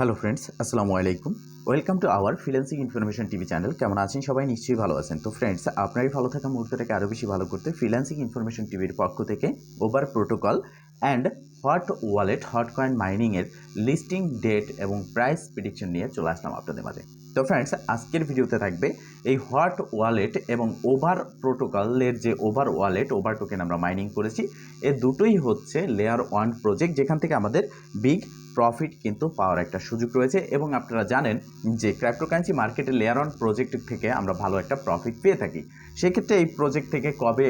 Hello friends আসসালামু আলাইকুম welcome to our freelancing information TV channel কেমন আছেন সবাই? নিশ্চয়ই ভালো আছেন। তো ফ্রেন্ডস আপনারই ভালো থাকা মুহূর্তটাকে আরও বেশি ভালো করতে ফ্রিল্যান্সিং ইনফরমেশন টিভির পক্ষ থেকে Over Protocol and Hot Wallet Hot Coin মাইনিংয়ের listing date এবং প্রাইস প্রিডিকশন নিয়ে চলে আসলাম আপনাদের মাঝে। তো ফ্রেন্ডস আজকের ভিডিওতে থাকবে এই হট ওয়ালেট এবং ওভার প্রোটোকলের যে ওভার ওয়ালেট ওভার টোকেন আমরা মাইনিং করেছি, এ দুটোই হচ্ছে লেয়ার ওয়ান প্রজেক্ট যেখান থেকে আমাদের বিগ প্রফিট কিন্তু পাওয়ার একটা সুযোগ রয়েছে এবং আপনারা জানেন যে ক্র্যাপ্টোকারেন্সি মার্কেটে লেয়ার অন প্রজেক্ট থেকে আমরা ভালো একটা প্রফিট পেয়ে থাকি। সেক্ষেত্রে এই প্রজেক্ট থেকে কবে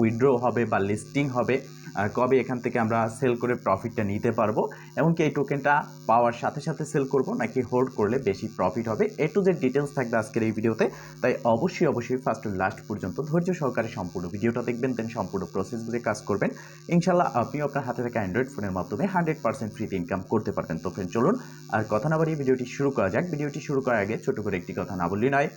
উইথড্র হবে বা লিস্টিং হবে কবে এখান থেকে আমরা সেল করে প্রফিটটা নিতে পারব? এমনকি এই টোকেনটা পাওয়ার সাথে সাথে সেল করব, নাকি হোল্ড করলে বেশি প্রফিট হবে? এ টু যে ডিটেলস থাকবে আজকের এই ভিডিওতে। তাই অবশ্যই অবশ্যই ফার্স্ট লাস্ট পর্যন্ত ধৈর্য সহকারে সম্পূর্ণ ভিডিওটা দেখবেন দেন সম্পূর্ণ প্রসেস বুঝে কাজ করবেন। ইনশাল্লাহ আপনি আপনার হাতে থাকা অ্যান্ড্রয়েড ফোনের মাধ্যমে হান্ড্রেড পার্সেন্ট ফ্রিতে ইনকাম করতে পারবেন। তো ফ্রেন্ড চলুন, আর কথা না বাড়িয়ে ভিডিওটি শুরু করা যাক। ভিডিওটি শুরু করার আগে ছোট করে একটি কথা না বললি নয়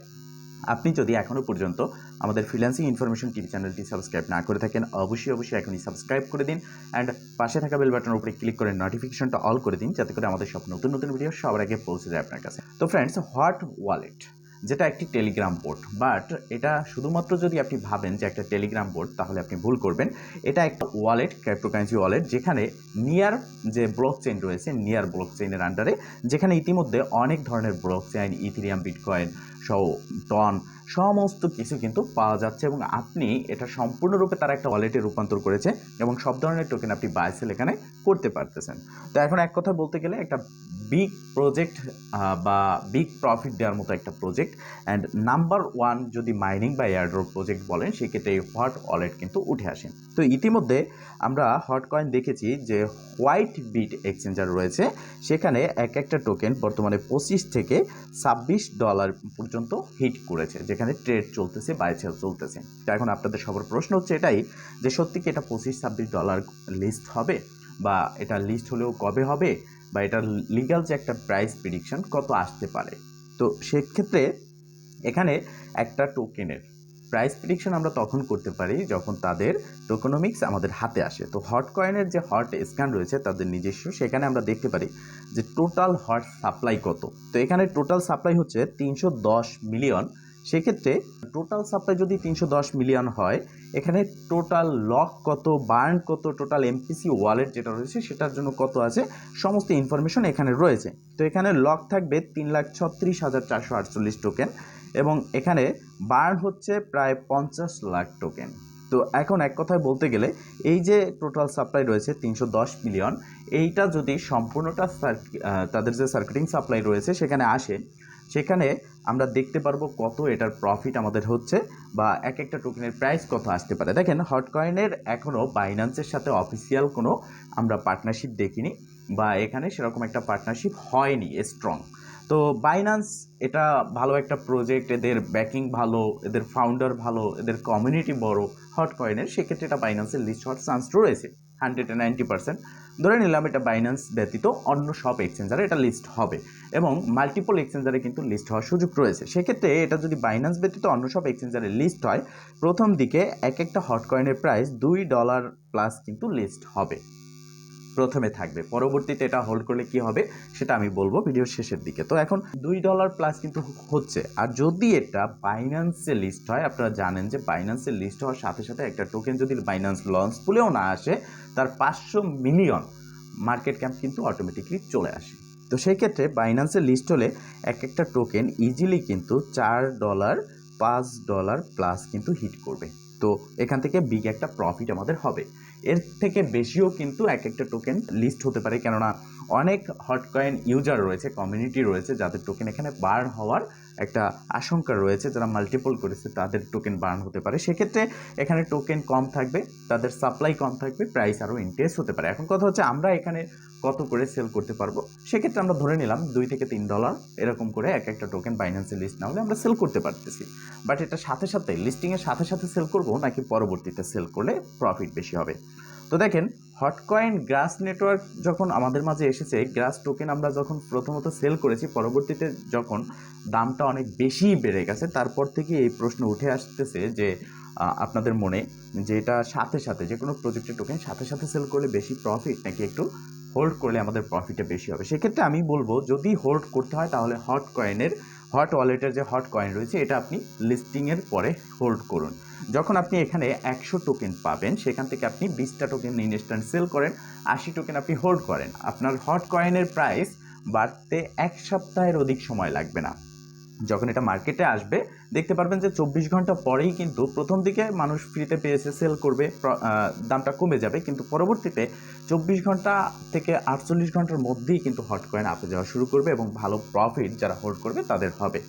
আপনি যদি এখনও পর্যন্ত আমাদের ফ্রিল্যান্সিং ইনফরমেশন টিভি চ্যানেলটি সাবস্ক্রাইব না করে থাকেন, অবশ্যই অবশ্যই এখনই সাবস্ক্রাইব করে দিন অ্যান্ড পাশে থাকা বেল বাটনের উপরে ক্লিক করে নোটিফিকেশনটা অল করে দিন যাতে করে আমাদের সব নতুন নতুন ভিডিও সবার আগে পৌঁছে যায় আপনার কাছে। তো ফ্রেন্ডস হোয়াট ওয়ালেট? যেটা একটি টেলিগ্রাম বোর্ড বাট এটা শুধুমাত্র যদি আপনি ভাবেন যে একটা টেলিগ্রাম বোর্ড, তাহলে আপনি ভুল করবেন। এটা একটা ওয়ালেট ক্রিপ্টোকারেন্সি ওয়ালেট, যেখানে নিয়ার যে ব্লক চেইন রয়েছে নিয়ার ব্লক চেইনের আন্ডারে যেখানে ইতিমধ্যে অনেক ধরনের ব্লক চেইন ইথিরিয়াম বিটকয়েন সহ টন, সমস্ত কিছু কিন্তু পাওয়া যাচ্ছে এবং আপনি এটা সম্পূর্ণরূপে তারা একটা ওয়ালেটে রূপান্তর করেছে এবং সব ধরনের টোকেন আপনি বাইসেল এখানে করতে পারতেছেন। তো এখন এক কথা বলতে গেলে একটা বিগ প্রজেক্ট বা বিগ প্রফিট দেওয়ার মতো একটা প্রজেক্ট অ্যান্ড নাম্বার ওয়ান যদি মাইনিং বা এয়ারড্রপ প্রজেক্ট বলেন, সেক্ষেত্রে এই হট ওয়ালেট কিন্তু উঠে আসেন তো ইতিমধ্যে আমরা হট কয়েন দেখেছি যে হোয়াইট বিট এক্সচেঞ্জার রয়েছে। সেখানে এক একটা টোকেন বর্তমানে পঁচিশ থেকে ছাব্বিশ ডলার পর্যন্ত হিট করেছে, যেখানে ট্রেড চলতেছে বাই চলতেছে। তো এখন আপনাদের সবার প্রশ্ন হচ্ছে এটাই, যে সত্যি কি এটা পঁচিশ ছাব্বিশ ডলার লিস্ট হবে? বা এটা লিস্ট হলেও কবে হবে? বা এটার লিগাল যে একটা প্রাইস প্রিডিকশন কত আসতে পারে? তো সেক্ষেত্রে এখানে একটা টোকেনের প্রাইস প্রিডিকশন আমরা তখন করতে পারি যখন তাদের টোকোনমিক্স আমাদের হাতে আসে। তো হট কয়েনের যে হট স্ক্যান রয়েছে তাদের নিজস্ব, সেখানে আমরা দেখতে পারি যে টোটাল হট সাপ্লাই কত। তো এখানে টোটাল সাপ্লাই হচ্ছে তিনশো দশ মিলিয়ন সেক্ষেত্রে টোটাল সাপ্লাই যদি তিনশো দশ মিলিয়ন হয়, এখানে টোটাল লক কত বার্ন কত টোটাল এমপিসি ওয়ালেট যেটা রয়েছে সেটার জন্য কত আছে, সমস্ত ইনফরমেশন এখানে রয়েছে। তো এখানে লক থাকবে তিন লাখ ছত্রিশ হাজার চারশো আটচল্লিশ টোকেন এবং এখানে বার্ন হচ্ছে প্রায় পঞ্চাশ লাখ টোকেন তো এখন এক কথায় বলতে গেলে, এই যে টোটাল সাপ্লাই রয়েছে তিনশো দশ মিলিয়ন এইটা যদি সম্পূর্ণটা তাদের যে সার্কিটিং সাপ্লাই রয়েছে সেখানে আসে সেখানে আমরা দেখতে পারব কত এটার প্রফিট আমাদের হচ্ছে বা এক একটা টোকেনের প্রাইস কত আসতে পারে। দেখেন, হটকয়েনের এখনও বাইন্যান্সের সাথে অফিসিয়াল কোনো আমরা পার্টনারশিপ দেখিনি বা এখানে সেরকম একটা পার্টনারশিপ হয়নি স্ট্রং তো বাইন্যান্স এটা ভালো একটা প্রজেক্ট এদের ব্যাকিং ভালো, এদের ফাউন্ডার ভালো, এদের কমিউনিটি বড় হট কয়েনের সেক্ষেত্রে এটা বাইন্যান্সের লিস্ট হওয়ার চান্স রয়েছে হান্ড্রেড অ্যান্ড নাইনটি পার্সেন্ট ধরে নিলাম এটা বাইন্যান্স ব্যতীত অন্য সব এক্সচেঞ্জারে এটা লিস্ট হবে এবং মাল্টিপল এক্সচেঞ্জারে কিন্তু লিস্ট হওয়ার সুযোগ রয়েছে। সেক্ষেত্রে এটা যদি বাইন্যান্স ব্যতীত অন্য সব এক্সচেঞ্জারে লিস্ট হয়, প্রথম দিকে এক একটা হট কয়েনের প্রাইস দুই ডলার প্লাস কিন্তু লিস্ট হবে। প্রথমে থাকবে। পরবর্তীতে এটা হোল্ড করলে কি হবে সেটা আমি বলব ভিডিওর শেষের দিকে। তো এখন দুই ডলার প্লাস কিন্তু হচ্ছে। আর যদি এটা বাইন্যান্সে লিস্ট হয়, আপনারা জানেন যে বাইন্যান্সে লিস্ট হওয়ার সাথে সাথে একটা টোকেন যদি বাইন্যান্স লঞ্চ পুলেও না আসে, তার পাঁচশো মিলিয়ন মার্কেট ক্যাম্প কিন্তু অটোমেটিকলি চলে আসে। তো সেই ক্ষেত্রে বাইন্যান্সে লিস্ট হলে এক একটা টোকেন ইজিলি কিন্তু চার ডলার পাঁচ ডলার প্লাস কিন্তু হিট করবে। তো এখান থেকে বিগ একটা প্রফিট আমাদের হবে। এর থেকে বেশিও কিন্তু এক একটা টোকেন লিস্ট হতে পারে। কেননা অনেক হটকয়েন ইউজার রয়েছে কমিউনিটি রয়েছে, যাদের টোকেন এখানে বার হওয়ার একটা আশঙ্কা রয়েছে যারা মাল্টিপল করেছে, তাদের টোকেন বার্ন হতে পারে। সেক্ষেত্রে এখানে টোকেন কম থাকবে, তাদের সাপ্লাই কম থাকবে প্রাইস আরও ইনক্রিজ হতে পারে। এখন কথা হচ্ছে আমরা এখানে কত করে সেল করতে পারব? সেক্ষেত্রে আমরা ধরে নিলাম দুই থেকে তিন ডলার এরকম করে এক একটা টোকেন বাইন্যান্সে লিস্ট না হলে আমরা সেল করতে পারতেছি। বাট এটা সাথে সাথে লিস্টিংয়ের সাথে সাথে সেল করব নাকি পরবর্তীতে সেল করলে প্রফিট বেশি হবে? তো দেখেন, হটকয়েন গ্রাস নেটওয়ার্ক যখন আমাদের মাঝে এসেছে, গ্রাস টোকেন আমরা যখন প্রথমত সেল করেছি, পরবর্তীতে যখন দামটা অনেক বেশি বেড়ে গেছে, তারপর থেকে এই প্রশ্ন উঠে আসতেছে যে আপনাদের মনে যে এটা সাথে সাথে, যে কোনো প্রজেক্টের টোকেন সাথে সাথে সেল করলে বেশি প্রফিট নাকি একটু হোল্ড করলে আমাদের প্রফিটটা বেশি হবে। সেক্ষেত্রে আমি বলব, যদি হোল্ড করতে হয় তাহলে হট কয়েনের হট ওয়ালেটের যে হট কয়েন রয়েছে, এটা আপনি লিস্টিংয়ের পরে হোল্ড করুন। যখন আপনি এখানে একশো টোকেন পাবেন, সেখান থেকে আপনি বিশটা টোকেন ইনস্ট্যান্ট সেল করেন, আশি টোকেন আপনি হোল্ড করেন। আপনার হট কয়েনের প্রাইস বাড়তে এক সপ্তাহের অধিক সময় লাগবে না। যখন এটা মার্কেটে আসবে, দেখতে পারবেন যে চব্বিশ ঘণ্টা পরেই কিন্তু প্রথম দিকে মানুষ ফ্রিতে পেয়েছে সেল করবে দামটা কমে যাবে। কিন্তু পরবর্তীতে চব্বিশ ঘণ্টা থেকে আটচল্লিশ ঘণ্টার মধ্যেই কিন্তু হট কয়েন আপে যাওয়া শুরু করবে এবং ভালো প্রফিট যারা হোল্ড করবে তাদের হবে।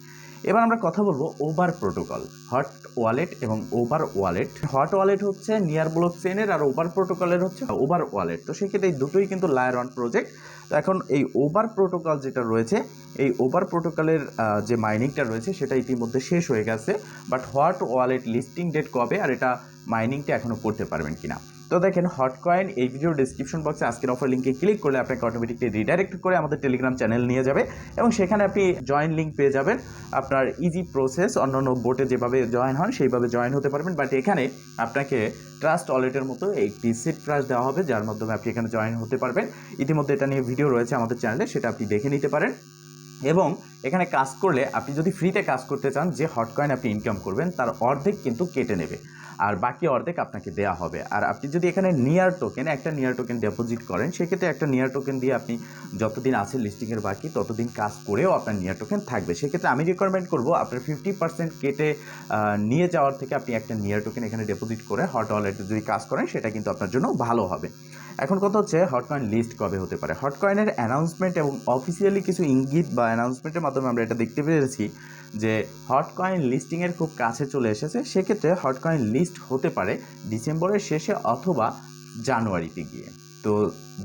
এবার আমরা কথা বলব ওভার প্রোটোকল হট ওয়ালেট এবং ওভার ওয়ালেট হট ওয়ালেট হচ্ছে নিয়ার ব্লক চেনের আর ওভার প্রোটোকলের হচ্ছে ওভার ওয়ালেট তো সেক্ষেত্রে এই দুটোই কিন্তু লায়ার অন প্রজেক্ট তো এখন এই ওভার প্রোটোকল যেটা রয়েছে, এই ওভার প্রোটোকলের যে মাইনিংটা রয়েছে সেটা ইতিমধ্যে শেষ হয়ে গেছে। But Hot Wallet listing date কবে আর এটা মাইনিংটা এখনও করতে পারবেন কিনা? তো দেখেন হট কয়েন এই ভিডিও ডিসক্রিপশন বক্সে আজকের অফার লিঙ্কে ক্লিক করলে আপনাকে অটোমেটিকলি রিডাইরেক্ট করে আমাদের টেলিগ্রাম চ্যানেল নিয়ে যাবে এবং সেখানে আপনি জয়েন লিঙ্ক পেয়ে যাবেন। আপনার ইজি প্রসেস অন্যান্য বোটে যেভাবে জয়েন হন সেইভাবে জয়েন হতে পারবেন। বাট এখানে আপনাকে ট্রাস্ট ওয়ালেটের মতো একটি সিট ট্রাস্ট দেওয়া হবে, যার মাধ্যমে আপনি এখানে জয়েন হতে পারবেন। ইতিমধ্যে এটা নিয়ে ভিডিও রয়েছে আমাদের চ্যানেলে সেটা আপনি দেখে নিতে পারেন। এবং এখানে কাজ করলে আপনি যদি ফ্রিতে কাজ করতে চান, যে হট কয়েন আপনি ইনকাম করবেন, তার অর্ধেক কিন্তু কেটে নেবে। আর বাকি অর্ধেক আপনাকে দেওয়া হবে। আর আপনি যদি এখানে নিয়ার টোকেন একটা নিয়ার টোকেন ডিপোজিট করেন, সেক্ষেত্রে একটা নিয়ার টোকেন দিয়ে আপনি যতদিন আছে লিস্টিংয়ের বাকি, ততদিন কাজ করেও আপনার নিয়ার টোকেন থাকবে। সেক্ষেত্রে আমি রেকমেন্ড করব, আপনার ফিফটি পার্সেন্ট কেটে নিয়ে যাওয়ার থেকে আপনি একটা নিয়ার টোকেন এখানে ডিপোজিট করে হট ওয়ালেটে যদি কাজ করেন, সেটা কিন্তু আপনার জন্য ভালো হবে। এখন কথা হচ্ছে হট কয়েন লিস্ট কবে হতে পারে? হট কয়েনের অ্যানাউন্সমেন্ট এবং অফিসিয়ালি কিছু ইঙ্গিত বা অ্যানাউন্সমেন্টের মাধ্যমে আমরা এটা দেখতে পেরেছি যে হট কয়েন লিস্টিংয়ের খুব কাছে চলে এসেছে, সেক্ষেত্রে হট কয়েন লিস্ট হতে পারে ডিসেম্বরের শেষে অথবা জানুয়ারিতে গিয়ে। তো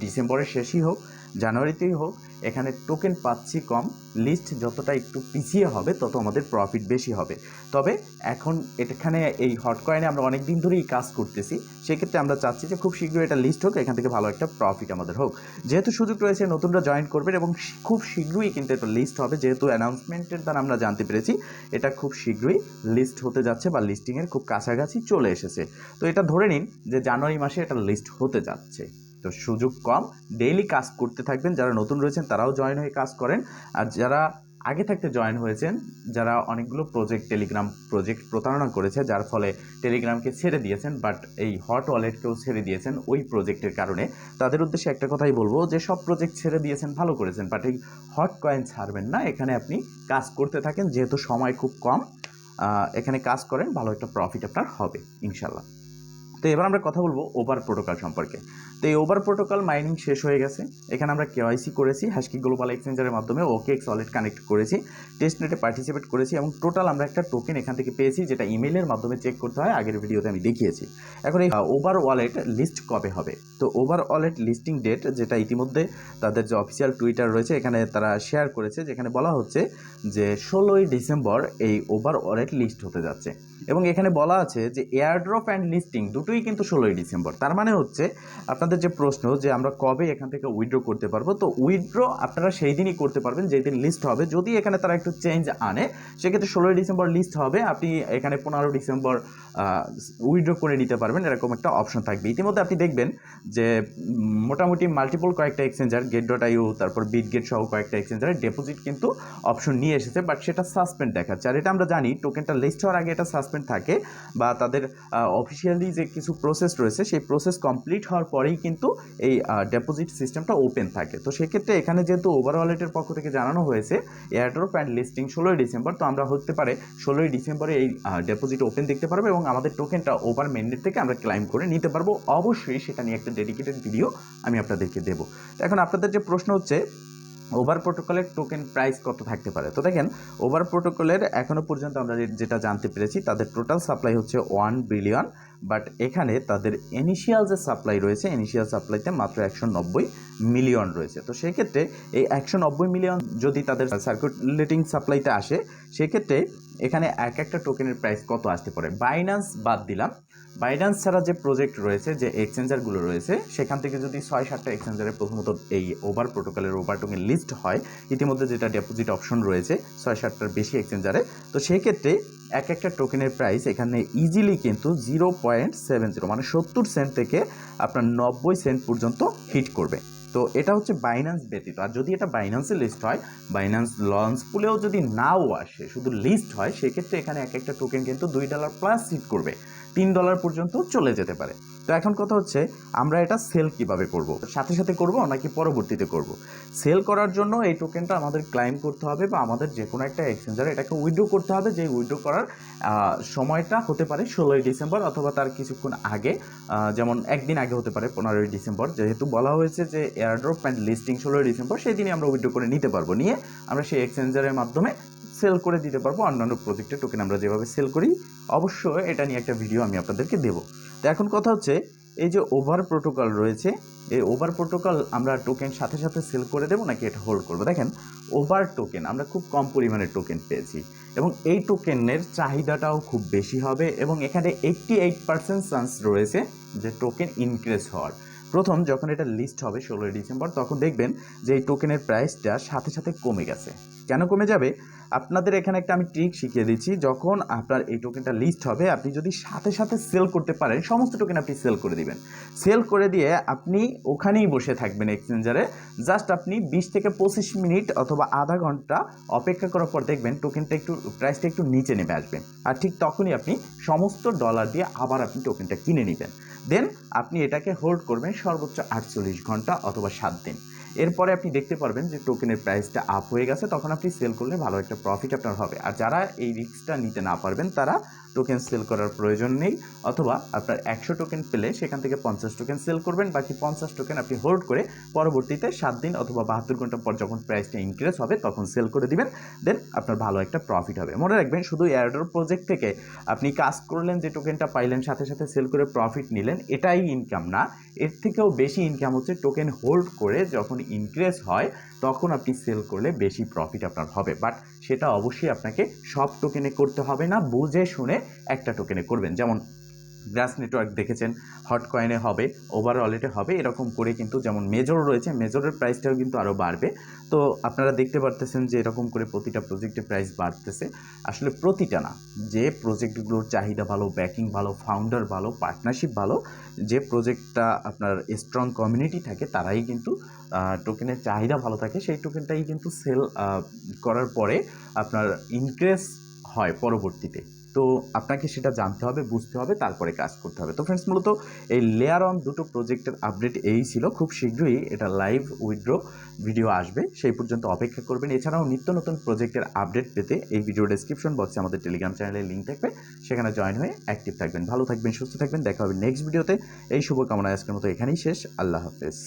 ডিসেম্বরের শেষই হোক জানুয়ারিতেই হোক, এখানে টোকেন পাচ্ছি কম লিস্ট যতটা একটু পিছিয়ে হবে, তত আমাদের প্রফিট বেশি হবে। তবে এখন এখানে এই হট কয়েনে আমরা অনেক দিন ধরেই কাজ করতেছি, সেক্ষেত্রে আমরা চাচ্ছি যে খুব শীঘ্রই এটা লিস্ট হোক, এখান থেকে ভালো একটা প্রফিট আমাদের হোক। যেহেতু সুযোগ রয়েছে, নতুনরা জয়েন করবেন এবং খুব শীঘ্রই কিন্তু এটা লিস্ট হবে, যেহেতু অ্যানাউন্সমেন্টের দ্বারা আমরা জানতে পেরেছি, এটা খুব শীঘ্রই লিস্ট হতে যাচ্ছে বা লিস্টিংয়ের খুব কাছাকাছি চলে এসেছে। তো এটা ধরে নিন যে জানুয়ারি মাসে এটা লিস্ট হতে যাচ্ছে। তো সুযোগ কম। ডেইলি কাজ করতে থাকবেন। যারা নতুন রয়েছেন, তারাও জয়েন হয়ে কাজ করেন। আর যারা আগে থাকতে জয়েন হয়েছেন, যারা অনেকগুলো প্রজেক্ট টেলিগ্রাম প্রজেক্ট প্রতারণা করেছে, যার ফলে টেলিগ্রামকে ছেড়ে দিয়েছেন বাট এই হট ওয়ালেটকেও ছেড়ে দিয়েছেন ওই প্রজেক্টের কারণে। তাদের উদ্দেশ্যে একটা কথাই বলব যে, সব প্রজেক্ট ছেড়ে দিয়েছেন, ভালো করেছেন বাট এই হট কয়েন ছাড়বেন না। এখানে আপনি কাজ করতে থাকেন, যেহেতু সময় খুব কম এখানে কাজ করেন, ভালো একটা প্রফিট আপনার হবে, ইনশাল্লাহ। তো এবার আমরা কথা বলব ওভার প্রোটোকল সম্পর্কে। তো এই ওভার প্রোটোকল মাইনিং শেষ হয়ে গেছে। এখানে আমরা কেওয়াইসি করেছি হ্যাশকি গ্লোবাল এক্সচেঞ্জারের মাধ্যমে ওকে এক্স ওয়ালেট কানেক্ট করেছি, টেস্ট নেটে পার্টিসিপেট করেছি এবং টোটাল আমরা একটা টোকেন এখান থেকে পেয়েছি যেটা ইমেলের মাধ্যমে চেক করতে হয়, আগের ভিডিওতে আমি দেখিয়েছি। এখন এই ওভার ওয়ালেট লিস্ট কবে হবে? তো ওভার ওয়ালেট লিস্টিং ডেট যেটা ইতিমধ্যে তাদের যে অফিসিয়াল টুইটার রয়েছে, এখানে তারা শেয়ার করেছে, যেখানে বলা হচ্ছে যে ষোলোই ডিসেম্বর এই ওভার ওয়ালেট লিস্ট হতে যাচ্ছে। এবং এখানে বলা আছে যে এয়ারড্রপ অ্যান্ড লিস্টিং দুটোই কিন্তু ষোলোই ডিসেম্বর। তার মানে হচ্ছে আপনাদের যে প্রশ্ন যে আমরা কবে এখান থেকে উইথড্র করতে পারব, তো উইথড্র আপনারা সেই দিনই করতে পারবেন যেই দিন লিস্ট হবে। যদি এখানে তারা একটু চেঞ্জ আনে, সেক্ষেত্রে ষোলোই ডিসেম্বর লিস্ট হবে। আপনি এখানে পনেরো ডিসেম্বর উইথড্র করে নিতে পারবেন। এরকম একটা অপশন থাকবে। ইতিমধ্যে আপনি দেখবেন যে মোটামুটি মাল্টিপল কয়েকটা এক্সচেঞ্জার গেট ডট আইউ তারপর বিট গেট সহ কয়েকটা এক্সচেঞ্জারের ডেপোজিট কিন্তু অপশন নিয়ে এসেছে বাট সেটা সাসপেন্ড দেখাচ্ছে। আর এটা আমরা জানি টোকেনটা লিস্ট হওয়ার আগে এটা সাসপেন্ড থাকে বা তাদের অফিসিয়ালি যে কিছু প্রসেস রয়েছে, সেই প্রসেস কমপ্লিট হওয়ার পরেই কিন্তু এই ডেপোজিট সিস্টেমটা ওপেন থাকে। তো সেক্ষেত্রে এখানে যেহেতু ওভার ওয়ালেটের পক্ষ থেকে জানানো হয়েছে এয়ারড্রপ অ্যান্ড লিস্টিং ষোলোই ডিসেম্বর, তো আমরা হতে পারে ষোলোই ডিসেম্বরে এই ডেপোজিট ওপেন দেখতে পারব এবং আমাদের টোকেনটা ওভার মেননেট থেকে আমরা ক্লাইম করে নিতে পারব। অবশ্যই সেটা নিয়ে একটা ডেডিকেটেড ভিডিও আমি আপনাদেরকে দেবো। এখন আপনাদের যে প্রশ্ন হচ্ছে ওভার প্রোটোকলের টোকেন প্রাইস কত থাকতে পারে? তো দেখেন, ওভার প্রোটোকলের এখনও পর্যন্ত আমরা যেটা জানতে পেরেছি, তাদের টোটাল সাপ্লাই হচ্ছে ওয়ান বিলিয়ন, বাট এখানে তাদের ইনিশিয়াল যে সাপ্লাই রয়েছে ইনিশিয়াল সাপ্লাইতে মাত্র একশো নব্বই মিলিয়ন রয়েছে। তো সেক্ষেত্রে এই একশো নব্বই মিলিয়ন যদি তাদের সার্কুলেটিং সাপ্লাইতে আসে সেক্ষেত্রে এখানে এক একটা টোকেনের প্রাইস কত আসতে পারে? বাইন্যান্স বাদ দিলাম। বাইন্যান্স ছাড়া যে প্রজেক্ট রয়েছে, যে এক্সচেঞ্জারগুলো রয়েছে, সেখান থেকে যদি ছয় সাতটা এক্সচেঞ্জারে প্রথমত এই ওভার প্রোটোকলের ওভার টোকেন লিস্ট হয়, ইতিমধ্যে যেটা ডেপোজিট অপশন রয়েছে ছয় সাতটার বেশি এক্সচেঞ্জারে তো সেক্ষেত্রে এক একটা টোকেনের প্রাইস এখানে ইজিলি কিন্তু জিরো পয়েন্ট সেভেন জিরো মানে সত্তর সেন্ট থেকে আপনার নব্বই সেন্ট পর্যন্ত হিট করবে। তো এটা হচ্ছে বাইন্যান্স ব্যতীত। আর যদি এটা বাইন্যান্সে লিস্ট হয় বাইন্যান্স লঞ্চ পুলেও যদি নাও আসে, শুধু লিস্ট হয়, সেক্ষেত্রে এখানে এক একটা টোকেন কিন্তু দুই ডলার প্লাস সিট করবে। তিন ডলার পর্যন্ত চলে যেতে পারে। তো এখন কথা হচ্ছে, আমরা এটা সেল কীভাবে করব? সাথে সাথে করব নাকি পরবর্তীতে করব? সেল করার জন্য এই টোকেনটা আমাদের ক্লাইম করতে হবে বা আমাদের যে কোনো একটা এক্সচেঞ্জারে এটাকে উইড্রো করতে হবে। যে উইড্রো করার সময়টা হতে পারে ষোলোই ডিসেম্বর অথবা তার কিছুক্ষণ আগে যেমন একদিন আগে হতে পারে পনেরোই ডিসেম্বর। যেহেতু বলা হয়েছে যে এয়ারড্রপ অ্যান্ড লিস্টিং ষোলোই ডিসেম্বর, সেই দিনই আমরা উইড্রো করে নিতে পারব। নিয়ে আমরা সেই এক্সচেঞ্জারের মাধ্যমে সেল করে দিতে পারব। অন্যান্য প্রজেক্টের টোকেন আমরা যেভাবে সেল করি, অবশ্যই এটা নিয়ে একটা ভিডিও আমি আপনাদেরকে দেবো। তো এখন কথা হচ্ছে, এই যে ওভার প্রোটোকল রয়েছে, এই ওভার প্রোটোকল আমরা টোকেন সাথে সাথে সেল করে দেবো নাকি এটা হোল্ড করব? দেখেন ওভার টোকেন আমরা খুব কম পরিমাণে টোকেন পেয়েছি এবং এই টোকেনের চাহিদাটাও খুব বেশি হবে এবং এখানে এইট্টি এইট পার্সেন্ট চান্স রয়েছে যে টোকেন ইনক্রিজ হওয়ার। প্রথম, যখন এটা লিস্ট হবে ষোলোই ডিসেম্বর, তখন দেখবেন যে এই টোকেনের প্রাইসটা সাথে সাথে কমে গেছে। কেন কমে যাবে? আপনাদের এখানে একটা আমি ট্রিক শিখিয়ে দিচ্ছি। যখন আপনার এই টোকেনটা লিস্ট হবে, আপনি যদি সাথে সাথে সেল করতে পারেন, সমস্ত টোকেন আপনি সেল করে দিবেন। সেল করে দিয়ে আপনি ওখানেই বসে থাকবেন এক্সচেঞ্জারে জাস্ট আপনি বিশ থেকে পঁচিশ মিনিট অথবা আধা ঘণ্টা অপেক্ষা করার পর দেখবেন টোকেনটা একটু প্রাইসটা একটু নিচে নেমে আসবে। আর ঠিক তখনই আপনি সমস্ত ডলার দিয়ে আবার আপনি টোকেনটা কিনে নেবেন। দেন আপনি এটাকে হোল্ড করবেন সর্বোচ্চ আটচল্লিশ ঘণ্টা অথবা সাত দিন। এরপরে আপনি দেখতে পারবেন যে টোকেনের প্রাইসটা আপ হয়ে গেছে, তখন আপনি সেল করলে ভালো একটা প্রফিট আপনার হবে। আর যারা এই রিস্কটা নিতে না পারবেন, তারা টোকেন সেল করার প্রয়োজন নেই, অথবা আপনার একশো টোকেন পেলে সেখান থেকে পঞ্চাশ টোকেন সেল করবেন, বাকি পঞ্চাশ টোকেন আপনি হোল্ড করে পরবর্তীতে সাত দিন অথবা বাহাত্তর ঘণ্টা পর যখন প্রাইসটা ইনক্রিজ হবে, তখন সেল করে দিবেন দেন আপনার ভালো একটা প্রফিট হবে। মনে রাখবেন, শুধু এয়ারডোর প্রজেক্ট থেকে আপনি কাজ করলেন, যে টোকেনটা পাইলেন, সাথে সাথে সেল করে প্রফিট নিলেন, এটাই ইনকাম না। এর থেকেও বেশি ইনকাম হচ্ছে টোকেন হোল্ড করে যখন ইনক্রিজ হয়, তখন আপনি সেল করলে বেশি প্রফিট আপনার হবে। বাট সেটা অবশ্যই আপনাকে সব টোকেনে করতে হবে না, বুঝে শুনে একটা টোকেনে করবেন। যেমন গ্রাস নেটওয়ার্ক দেখেছেন, হট কয়েনে হবে ওভার ওয়ালেটে হবে, এরকম করে কিন্তু যেমন মেজর রয়েছে মেজরের প্রাইসটাও কিন্তু আরও বাড়বে। তো আপনারা দেখতে পারতেছেন যে এরকম করে প্রতিটা প্রজেক্টের প্রাইস বাড়তেছে। আসলে প্রতিটা না, যে প্রজেক্টগুলোর চাহিদা ভালো ব্যাকিং ভালো ফাউন্ডার ভালো পার্টনারশিপ ভালো, যে প্রজেক্টটা আপনার স্ট্রং কমিউনিটি থাকে, তারাই কিন্তু টোকেনের চাহিদা ভালো থাকে, সেই টোকেনটাই কিন্তু সেল করার পরে আপনার ইনক্রেস হয় পরবর্তীতে। তো আপনাকে সেটা জানতে হবে, বুঝতে হবে, তারপরে কাজ করতে হবে। তো ফ্রেন্ডস মূলত এই লেয়ার অন দুটো প্রজেক্টের আপডেট এই ছিল। খুব শীঘ্রই এটা লাইভ উইথড্র ভিডিও আসবে। সেই পর্যন্ত অপেক্ষা করবেন। এছাড়াও নিত্য নতুন প্রজেক্টের আপডেট পেতে এই ভিডিও ডেসক্রিপশন বক্সে আমাদের টেলিগ্রাম চ্যানেলের লিঙ্ক থাকবে। সেখানে জয়েন হয়ে অ্যাক্টিভ থাকবেন। ভালো থাকবেন, সুস্থ থাকবেন। দেখা হবে নেক্সট ভিডিওতে এই শুভকামনা আজকের মতো এখানেই শেষ। আল্লাহ হাফেজ।